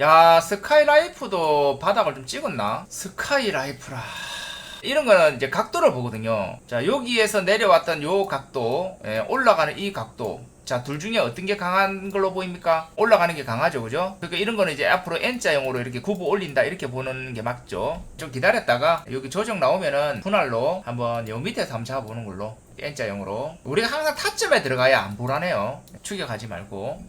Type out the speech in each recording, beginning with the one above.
야 스카이라이프도 바닥을 좀 찍었나? 스카이라이프라. 이런 거는 이제 각도를 보거든요. 자 여기에서 내려왔던 요 각도 예, 올라가는 이 각도. 자 둘 중에 어떤 게 강한 걸로 보입니까? 올라가는 게 강하죠 그죠? 그러니까 이런 거는 이제 앞으로 N자형으로 이렇게 굽어 올린다 이렇게 보는 게 맞죠. 좀 기다렸다가 여기 조정 나오면은 분할로 한번 요 밑에서 한번 잡아보는 걸로 N자형으로. 우리가 항상 타점에 들어가야 안 불안해요. 추격하지 말고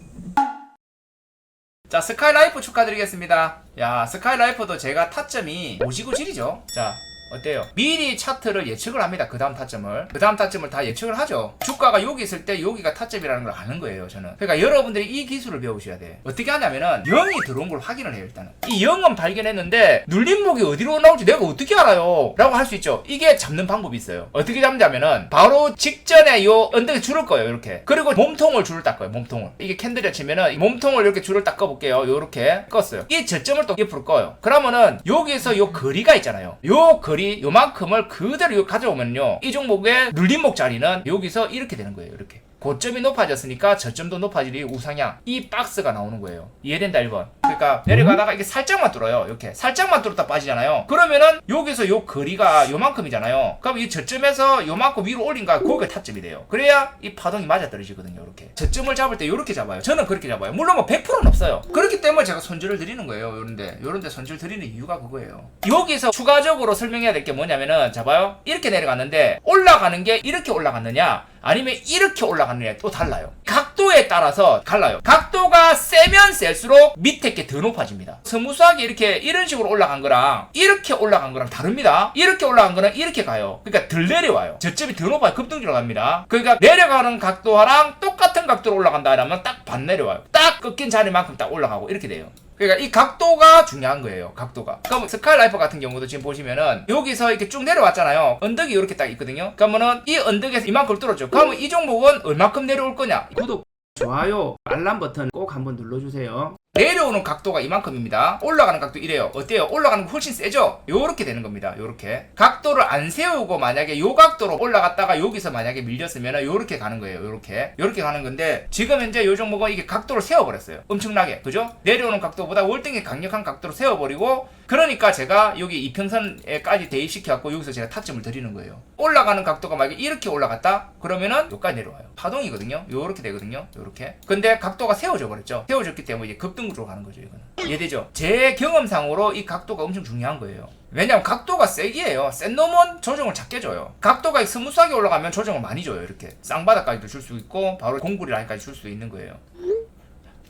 자 스카이라이프 축하드리겠습니다. 야 스카이라이프도 제가 타점이 오지구질이죠? 자 어때요? 미리 차트를 예측을 합니다. 그 다음 타점을. 그 다음 타점을 다 예측을 하죠. 주가가 여기 있을 때 여기가 타점이라는 걸 아는 거예요, 저는. 그러니까 여러분들이 이 기술을 배우셔야 돼. 어떻게 하냐면은 0이 들어온 걸 확인을 해요, 일단은. 이 0은 발견했는데 눌림목이 어디로 나올지 내가 어떻게 알아요? 라고 할 수 있죠. 이게 잡는 방법이 있어요. 어떻게 잡냐면은 바로 직전에 요 언덕에 줄을 거예요, 이렇게. 그리고 몸통을 줄을 닦아요, 몸통을. 이게 캔들에 치면은 이 몸통을 이렇게 줄을 닦아볼게요. 요렇게 껐어요. 이 저점을 또 옆으로 꺼요. 그러면은 여기에서 요 거리가 있잖아요. 요 거리 요만큼을 그대로 요 가져오면요. 이 종목의 눌림목 자리는 여기서 이렇게 되는 거예요. 이렇게. 고점이 높아졌으니까 저점도 높아지니 우상향. 이 박스가 나오는 거예요. 이해된다 1번. 그러니까 내려가다가 이게 살짝만 뚫어요. 이렇게 살짝만 뚫었다 빠지잖아요. 그러면은 여기서 요 거리가 요만큼이잖아요. 그럼 이 저점에서 요만큼 위로 올린가 거기가 타점이 돼요. 그래야 이 파동이 맞아 떨어지거든요 이렇게. 저점을 잡을 때 이렇게 잡아요. 저는 그렇게 잡아요. 물론 뭐 100%는 없어요. 그렇기 때문에 제가 손질을 드리는 거예요 요런데. 요런데 손질 드리는 이유가 그거예요. 여기서 추가적으로 설명해야 될 게 뭐냐면은 잡아요. 이렇게 내려갔는데 올라가는 게 이렇게 올라갔느냐 아니면 이렇게 올라가느냐 또 달라요. 각도에 따라서 달라요. 각도가 세면 셀수록 밑에 게 더 높아집니다. 스무스하게 이렇게 이런 식으로 올라간 거랑 이렇게 올라간 거랑 다릅니다. 이렇게 올라간 거는 이렇게 가요. 그러니까 덜 내려와요. 저점이 더 높아요. 급등주로 갑니다. 그러니까 내려가는 각도랑 똑같은 각도로 올라간다 하면 딱 반 내려와요. 딱 꺾인 자리만큼 딱 올라가고 이렇게 돼요. 그러니까 이 각도가 중요한 거예요. 각도가. 그럼 스카이라이프 같은 경우도 지금 보시면은 여기서 이렇게 쭉 내려왔잖아요. 언덕이 이렇게 딱 있거든요. 그러면은 이 언덕에서 이만큼 뚫었죠. 그러면 이 종목은 얼마큼 내려올 거냐? 구독, 좋아요, 알람 버튼 꼭 한번 눌러주세요. 내려오는 각도가 이만큼입니다. 올라가는 각도 이래요. 어때요? 올라가는 거 훨씬 세죠? 요렇게 되는 겁니다. 요렇게. 각도를 안 세우고 만약에 요 각도로 올라갔다가 여기서 만약에 밀렸으면 요렇게 가는 거예요. 요렇게. 요렇게 가는 건데 지금 현재 요 종목은 이게 각도를 세워버렸어요. 엄청나게. 그죠? 내려오는 각도보다 월등히 강력한 각도로 세워버리고 그러니까 제가 여기 이평선에까지 대입시켜갖고 여기서 제가 타점을 드리는 거예요. 올라가는 각도가 만약에 이렇게 올라갔다? 그러면은 여기까지 내려와요. 파동이거든요. 요렇게 되거든요. 요렇게. 근데 각도가 세워져 버렸죠. 세워졌기 때문에 이제 급등 으로 가는 거죠, 이거는. 이해되죠? 제 경험상으로 이 각도가 엄청 중요한 거예요. 왜냐면 각도가 세기예요. 센 놈은 조정을 작게 줘요. 각도가 스무스하게 올라가면 조정을 많이 줘요. 이렇게 쌍바닥까지도 줄 수 있고 바로 공구리 라인까지 줄 수 있는 거예요.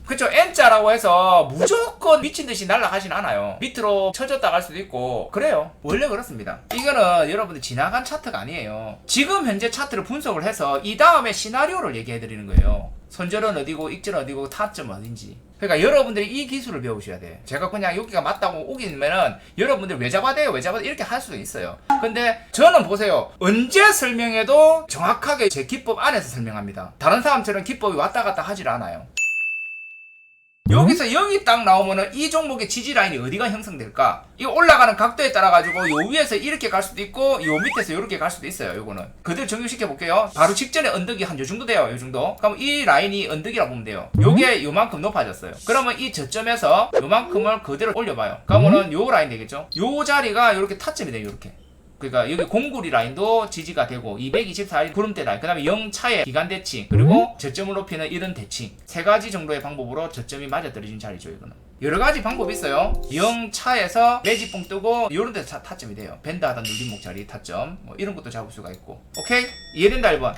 그쵸 N자라고 해서 무조건 미친 듯이 날아가진 않아요 밑으로 쳐졌다 갈 수도 있고 그래요 원래 그렇습니다 이거는 여러분들 지나간 차트가 아니에요 지금 현재 차트를 분석을 해서 이 다음에 시나리오를 얘기해 드리는 거예요 손절은 어디고 익절은 어디고 타점 어딘지 그러니까 여러분들이 이 기술을 배우셔야 돼. 제가 그냥 여기가 맞다고 우기면은 여러분들 왜 잡아야 돼요 왜 잡아야 돼? 이렇게 할 수도 있어요. 근데 저는 보세요. 언제 설명해도 정확하게 제 기법 안에서 설명합니다. 다른 사람처럼 기법이 왔다 갔다 하질 않아요 여기서 0이 딱 나오면은 이 종목의 지지 라인이 어디가 형성될까? 이 올라가는 각도에 따라 가지고 요 위에서 이렇게 갈 수도 있고 요 밑에서 이렇게 갈 수도 있어요. 요거는 그대로 정리시켜 볼게요. 바로 직전에 언덕이 한 요 정도 돼요. 요 정도. 그럼 이 라인이 언덕이라고 보면 돼요. 요게 요만큼 높아졌어요. 그러면 이 저점에서 요만큼을 그대로 올려봐요. 그러면은 요 라인 되겠죠? 요 자리가 요렇게 타점이 돼요. 요렇게. 그러니까 여기 공구리 라인도 지지가 되고 224일 구름대 라인 그 다음에 0차의 기간 대칭 그리고 저점을 높이는 이런 대칭. 세 가지 정도의 방법으로 저점이 맞아 떨어진 자리죠 이거는. 여러 가지 방법이 있어요. 0차에서 매지봉 뜨고 이런 데서 타- 타점이 돼요. 밴드 하단 눌림목 자리 타점 뭐 이런 것도 잡을 수가 있고. 오케이? 이해된다 1번